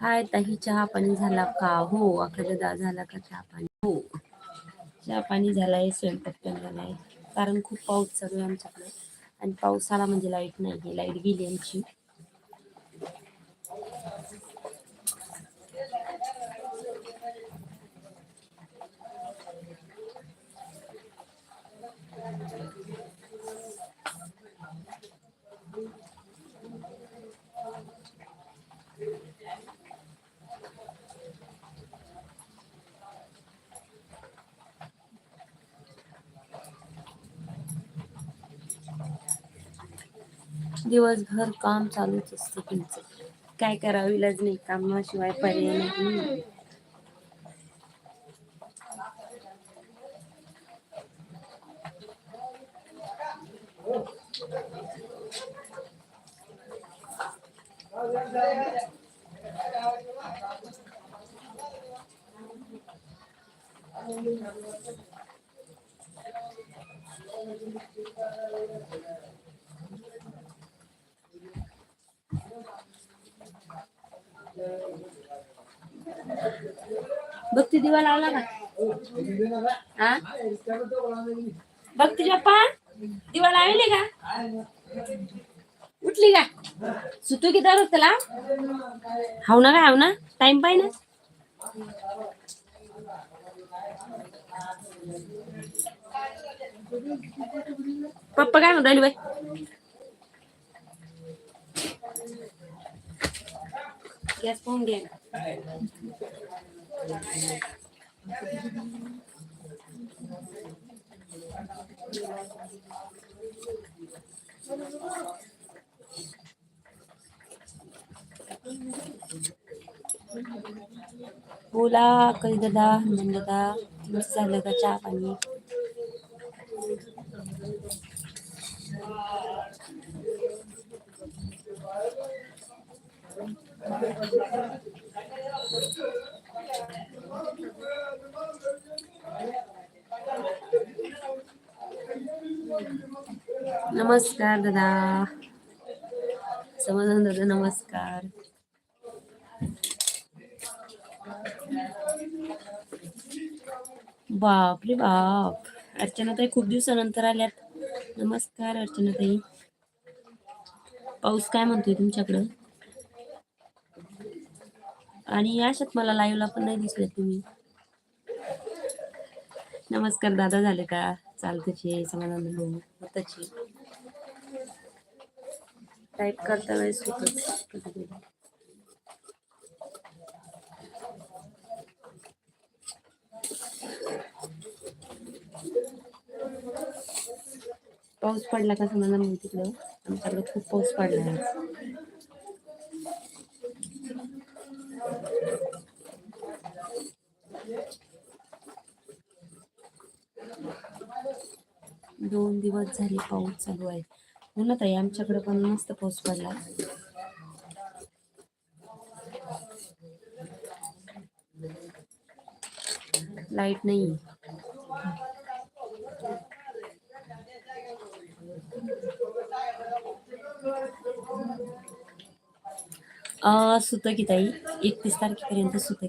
हाय ताई चहा पाणी झाला का? हो अखेरदा झाला का चहा पाणी? हो. चहा पाणी झालाय स्वयंपाक पण झालाय. कारण खूप पाऊस चालू आहे आमच्याकडे. आणि पाऊस म्हणजे लाइट नाही लाइट गेली आमची. दिवसभर काम चालूच असते तुमचं काय करावी इलाज नाही कामाशिवाय पर्याय नाही. भक्ती दिवा लावला का? हा? भक्ती पप्पा दिवा लावले का? उठली का? सुतू की दर त्याला? हाव ना काय हाव ना? टाइम पाय ना. पप्पा काय म्हणून राहिली बाई? गॅस पाहून घ्या बोला कधी दादा हनुमान दादा मस्त झालं का चहा पाणी नमस्कार दादा. समाधान दादा? नमस्कार. बाप रे बाप. अर्चना ताई खूप दिवसानंतर आल्यात. नमस्कार अर्चना ताई पाऊस काय म्हणतोय तुमच्याकडं? आणि याशात मला लाईव्हला पण नाही दिसले तुम्ही. नमस्कार दादा झाले का? चालतचे समाधान भाऊ टाईप करता वेळेस होतच. पाऊस पडला का समजा मी तिकडं आमच्याकडे खूप पाऊस पडला आहे. दोन दिवस झाले पाऊस चालू आहे. हो ना ताई आमच्याकडे पण मस्त पाऊस पडला. लाइट नाही. सुतकी की ताई एकतीस तारखेपर्यंत सुतं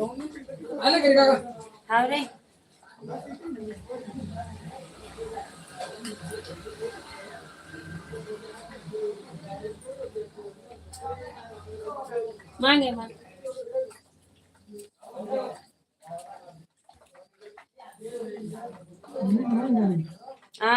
की आम्हाला हा रे मागे मग हा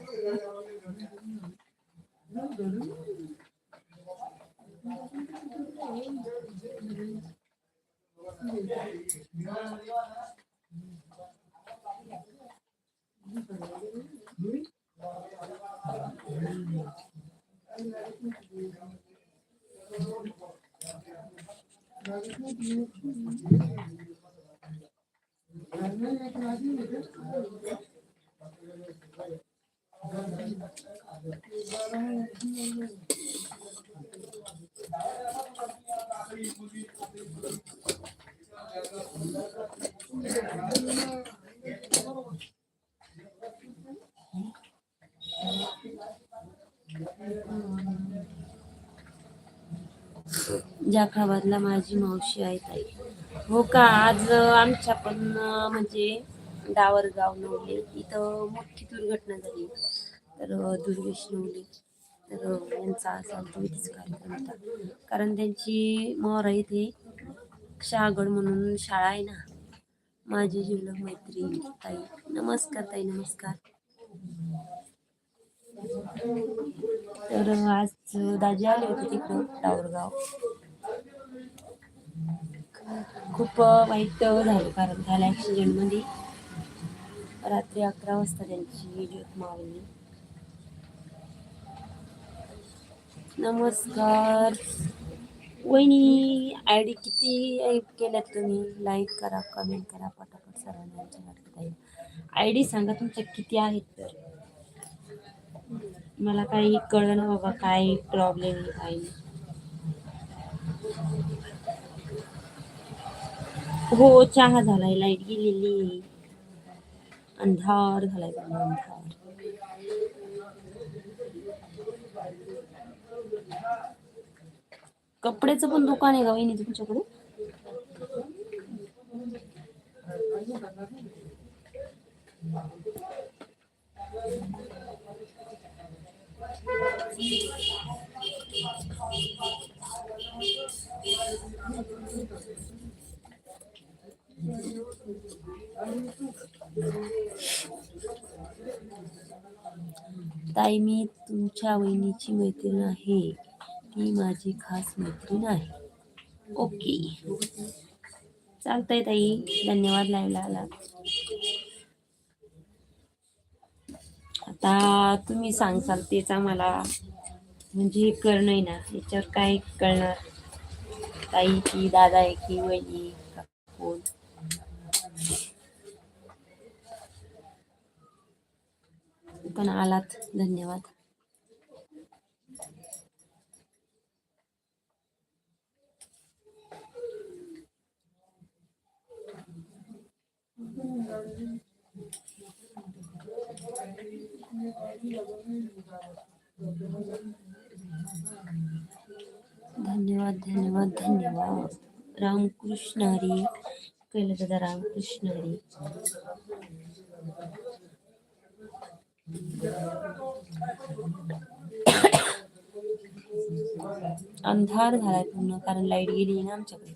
जाफराबादला माझी मावशी आहे ताई. हो का? आज आमच्या पण म्हणजे डावरगाव नवले. इथं मोठी दुर्घटना झाली. तर दुर्गेश नवले. तर यांचा असा कार्यक्रम होता. कारण त्यांची मोहरा इथे शहागड म्हणून शाळा आहे ना. माझी जिवलग मैत्रीण ताई. नमस्कार ताई नमस्कार. तर आज दाजी आले होते तिकडं डावरगाव. खूप वाईट झालं कारण झाल्या ॲक्सिडेंटमध्ये रात्री अकरा वाजता त्यांची ज्योत मावली नमस्कार. वहिनी आय डी किती केल्यात तुम्ही? लाईक करा कमेंट करा पटापट सर्वांना आय डी सांगा तुमच्या किती आहेत तर. मला काही कळलं ना बाबा काय प्रॉब्लेम आहे काय हो चहा झालाय लाइट गेलेली अंधार झालाय अंधार. कपड्याचं पण दुकान आहे का वहिनी तुमच्याकडे? ताई मी तुमच्या वहिनीची मैत्रीण आहे. ती माझी खास मैत्रीण आहे. ओके. चालतंय ताई. धन्यवाद लाईव्हला आला आता तुम्ही सांगसाल तेच आम्हाला म्हणजे कळणं आहे ना. याच्यावर काय कळणार? ताई की दादा आहे की वहिनी का कोण? पण आलात. धन्यवाद. धन्यवाद धन्यवाद धन्यवाद. रामकृष्ण हरी कैलं दादा रामकृष्ण हरी. अंधार झालाय पूर्ण कारण लाइट गेली ना आमच्याकडे.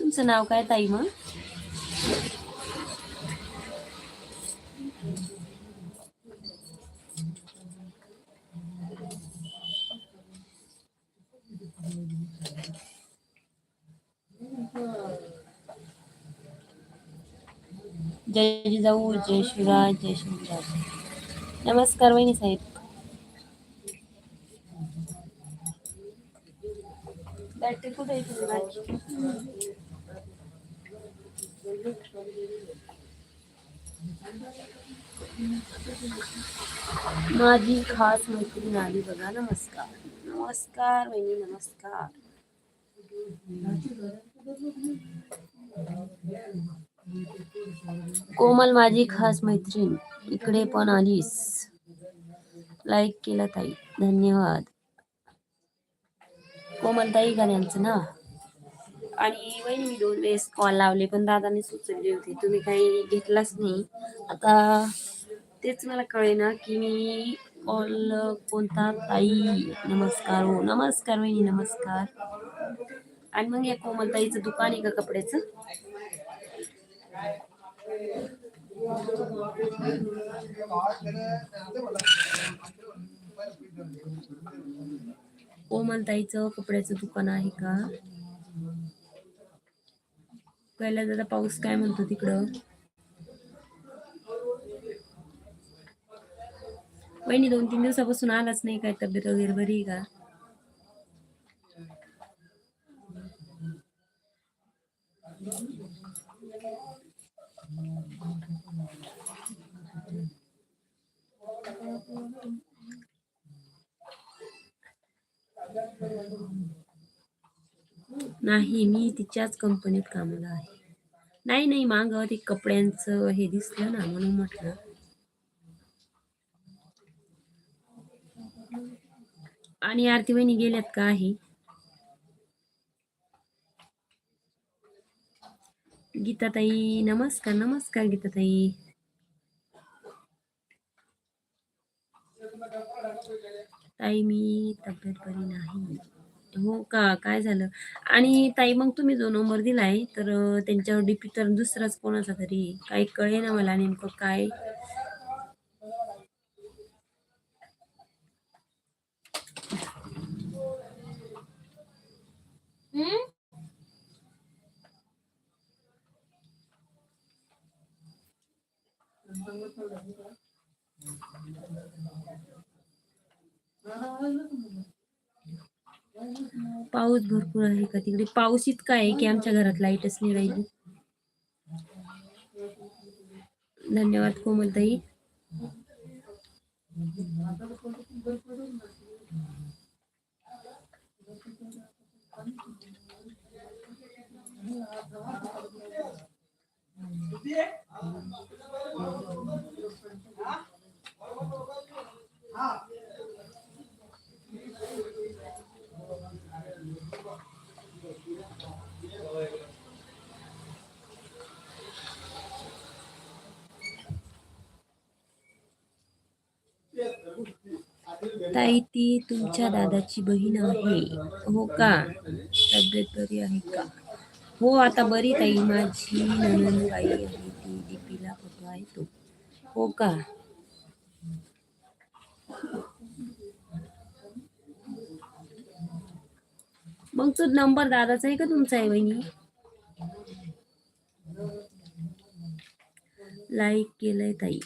तुमचं नाव काय ताई मग? जय जिजाऊ जय शिवराज जय शिवराज नमस्कार वहिनी साहेब. बॅटरी कुठे माझी? खास मैत्रीण आली बघा नमस्कार. नमस्कार वहिनी नमस्कार. कोमल माझी खास मैत्रीण इकडे पण आलीस. लाईक केलं ताई. धन्यवाद. कोमल ताई गाण्यांचं ना? आणि वहिनी मी दोन वेळेस कॉल लावले पण दादाने सुचवले होते तुम्ही काही घेतलाच नाही. आता तेच मला कळेना की मी कॉल कोणता ताई नमस्कार हो नमस्कार वहिनी नमस्कार. आणि मग या कोमलताईचं दुकान आहे का कपड्याचं? कोमलताईचं कपड्याचं दुकान आहे का? पहिला दादा पाऊस काय म्हणतो तिकडं? वहिनी दोन तीन दिवसापासून आलाच नाही काय तब्येत वगैरे बरी आहे का? नाही मी तिच्याच कंपनीत कामाला आहे. नाही नाही माग ते कपड्यांचं हे दिसलं ना म्हणून म्हटलं. आणि आरती वहिनी गेल्यात का आहे? गीताताई नमस्कार नमस्कार गीताताई. ताई मी तब्येत बरी नाही. हो का? काय झालं? आणि ताई मग तुम्ही जो नंबर दिलाय तर त्यांच्यावर डीपी तर दुसराच कोणाचा तरी? काही कळे ना मला नेमकं काय? पाऊस भरपूर आहे का तिकडे? पाऊस इतका आहे की आमच्या घरात लाईटच नाही राहिली. धन्यवाद कोमलताई. ताई ती तुमच्या दादाची बहीण आहे. हो का? तब्येत बरी आहे का? हो आता बरी ताई. माझी ननंदबाई आहे. ती दीपीला फोटो आहे तो. हो का? मग तो नंबर दादाचा आहे का तुमचा आहे बहिणी? लाईक केलंय ताई.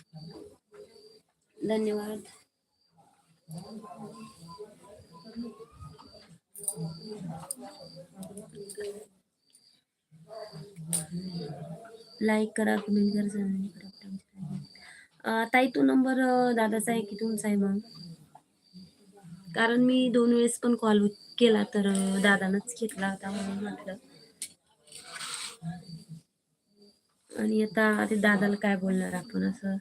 धन्यवाद. लाईक करा कमेंट करा करा. ताई तो नंबर दादाचा आहे की तुमचा आहे मग? कारण मी दोन वेळेस पण कॉल केला तर दादानच घेतला होता म्हणून म्हटलं. आणि आता ते दादाला काय बोलणार आपण असं?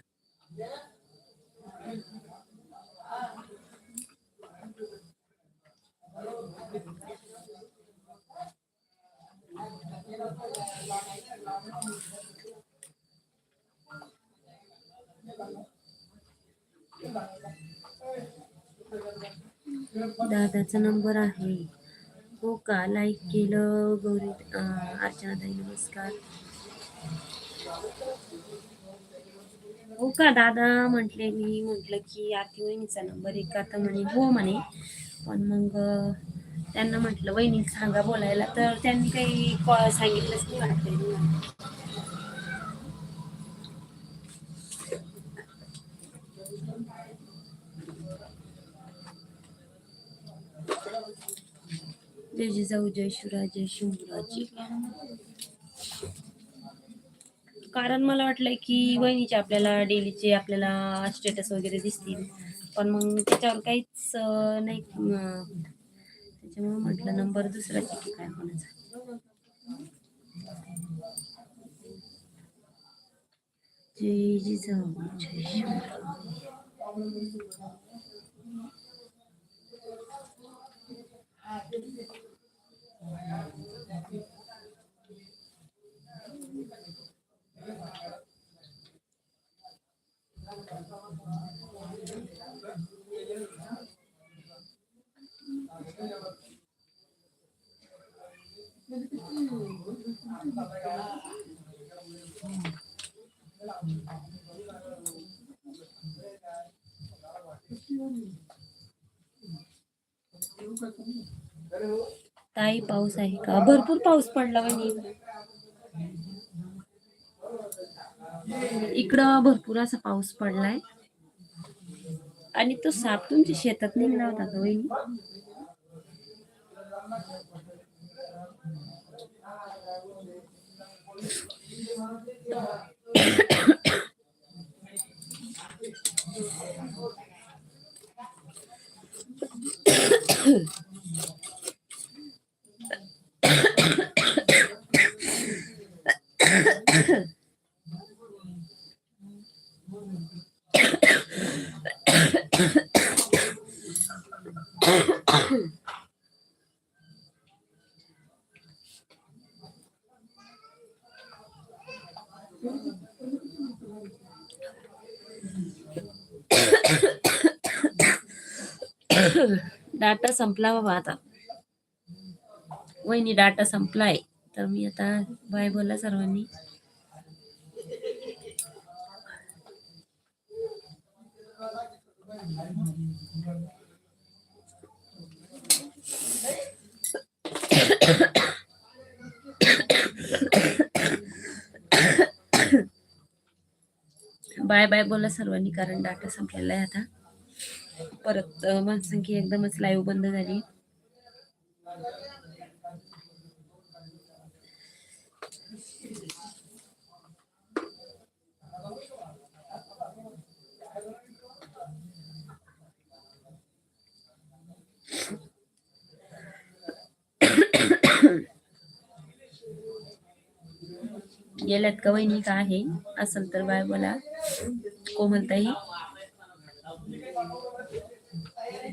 दादाचा नंबर आहे. हो का? लाईक केलं गौरी अं, अर्चना ताई नमस्कार. हो का? दादा म्हटले मी म्हटलं की आरती वहिनीचा नंबर आहे का तर म्हणे हो म्हणे. पण मग त्यांना म्हटलं वहिनी सांगा बोलायला. तर त्यांनी काही सांगितलंच नाही जय जिजाऊ जय शिवराज जय शिवराजी. कारण मला वाटलं की वहिनीचे आपल्याला डेलीचे आपल्याला स्टेटस वगैरे दिसतील. पण मग त्याच्यावर काहीच नाही त्याच्यामुळे म्हटलं नंबर दुसराच की काय कोणाचा जय जिजाऊ जय ताई पाऊस आहे का? भरपूर पाऊस पडला वहिनी इकडं भरपूर असा पाऊस पडलाय. आणि तो साप तुमच्या शेतात निघणार होता का वहिनी? Mm-hmm. डाटा संपला बाबा आता. वहिनी डाटा संपलाय. तर मी आता बाय बोला सर्वांनी. बाय बाय बोला सर्वांनी कारण डाटा संपलेला आहे आता. परत अं, एकदमच लाईव्ह बंद झाली. गेल्यात का वहिनी का आहे असेल तर बाय बोला. कोमलताई.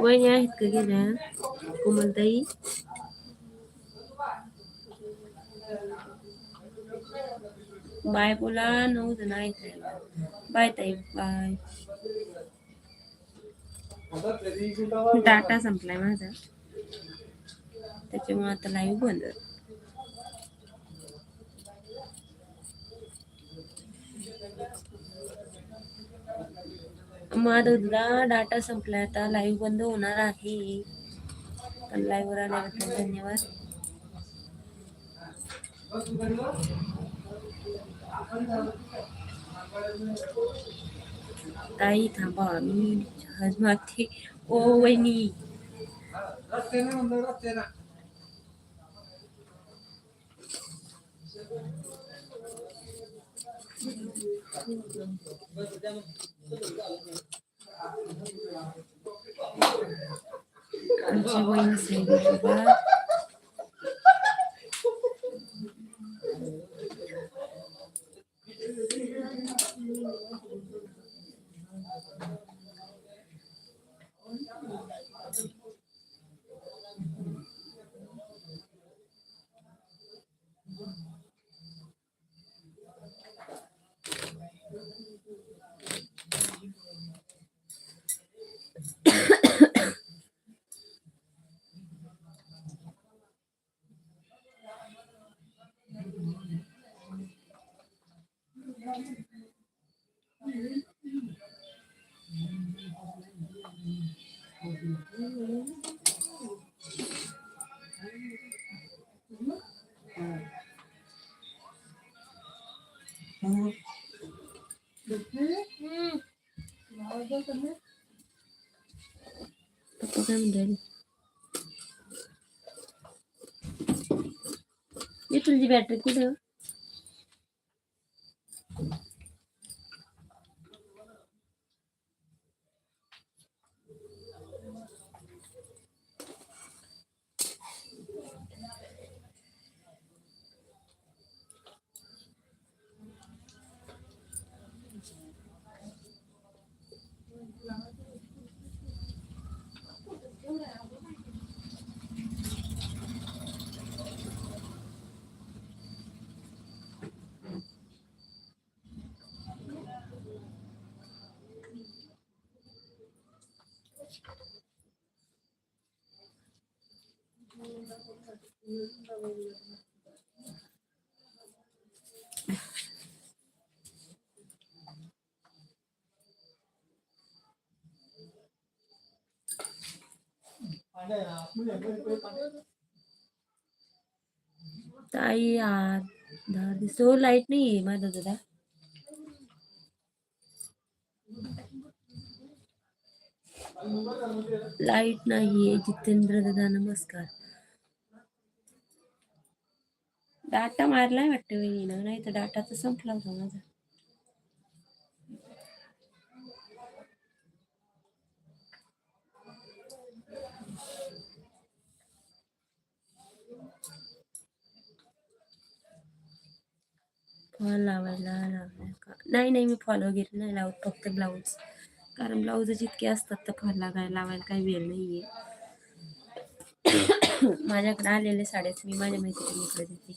वहिनी आहेत का गेल्या कोमलताई बाय बोला नऊ जण आहेत बाय ताई बाय डाटा संपलाय माझा त्याच्यामुळे आता लाईव्ह बंद माधवला डाटा संपला आता लाईव्ह बंद होणार आहे. पण लाईव्ह वर आल्याबद्दल धन्यवाद. ताई थांबा मी जहाज मागते ओ वहिनी. आमची वहिनी साहेब बघा पप्पा काय म्हणते मी तुझी बॅटरी कुठं ताई यार दहा दिवस लाइट नाही आहे माझा दादा लाइट नाहीये जितेंद्र दादा नमस्कार। डाटा मारलाय वाटतं ना नाही तर डाटा तर संपला होता माझा। फॉल लावायला लावलाय का? नाही नाही मी फॉल वगैरे नाही लावत फक्त ब्लाऊज कारण ब्लाऊज जितके असतात तर फॉल लागायला लावायला काही वेळ नाहीये. माझ्याकडे आलेले साड्याच मी माझ्या मैत्रिणीकडे देते.